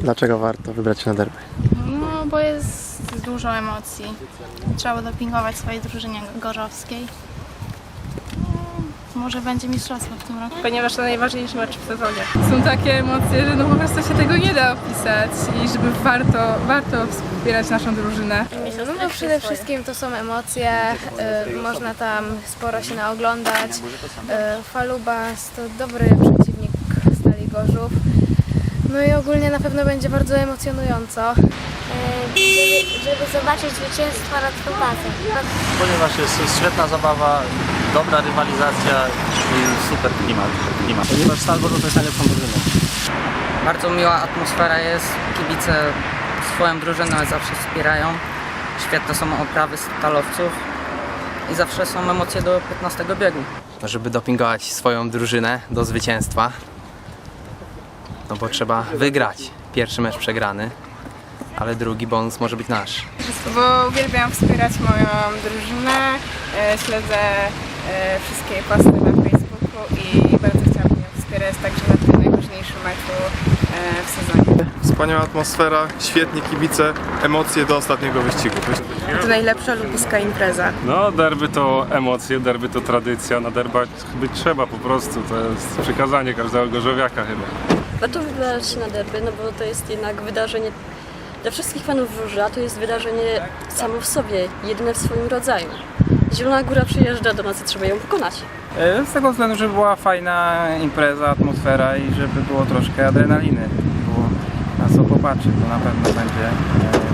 Dlaczego warto wybrać się na derby? No, bo jest dużo emocji. Trzeba dopingować swojej drużynie gorzowskiej. No, może będzie mistrzostwo w tym roku. ponieważ to najważniejszy mecz w sezonie. Są takie emocje, że no po prostu się tego nie da opisać i żeby warto, warto wspierać naszą drużynę. No bo przede wszystkim to są emocje, y, można tam sporo się naoglądać. Y, Falubas to dobry przeciwnik Stali Gorzów. No i ogólnie na pewno będzie bardzo emocjonująco. żeby, żeby zobaczyć zwycięstwo nad Fubasem. ponieważ jest świetna zabawa, dobra rywalizacja i super klimat. klimat. Ponieważ Stal Gorzów jest najlepszą drużyną. Bardzo miła atmosfera jest, kibice swoją drużynę zawsze wspierają. Świetne są oprawy stalowców i zawsze są emocje do 15 biegu. żeby dopingować swoją drużynę do zwycięstwa. No bo trzeba wygrać. Pierwszy mecz przegrany, ale drugi bonus może być nasz. Bo uwielbiam wspierać moją drużynę, e, śledzę e, wszystkie posty na Facebooku i bardzo chciałabym ją wspierać także na tym najważniejszym meczu e, w sezonie. Wspaniała atmosfera, świetni kibice, emocje do ostatniego wyścigu. To najlepsza lubiska impreza. No, derby to emocje, derby to tradycja, na derbach być trzeba po prostu, to jest przykazanie każdego gorzowiaka chyba. Warto wybrać się na derby, no bo to jest jednak wydarzenie dla wszystkich fanów Wróża, to jest wydarzenie samo w sobie, jedyne w swoim rodzaju. Zielona Góra przyjeżdża do nas i trzeba ją pokonać. Z tego względu, żeby była fajna impreza, atmosfera i żeby było troszkę adrenaliny. Było na co popatrzeć, to na pewno będzie impreza.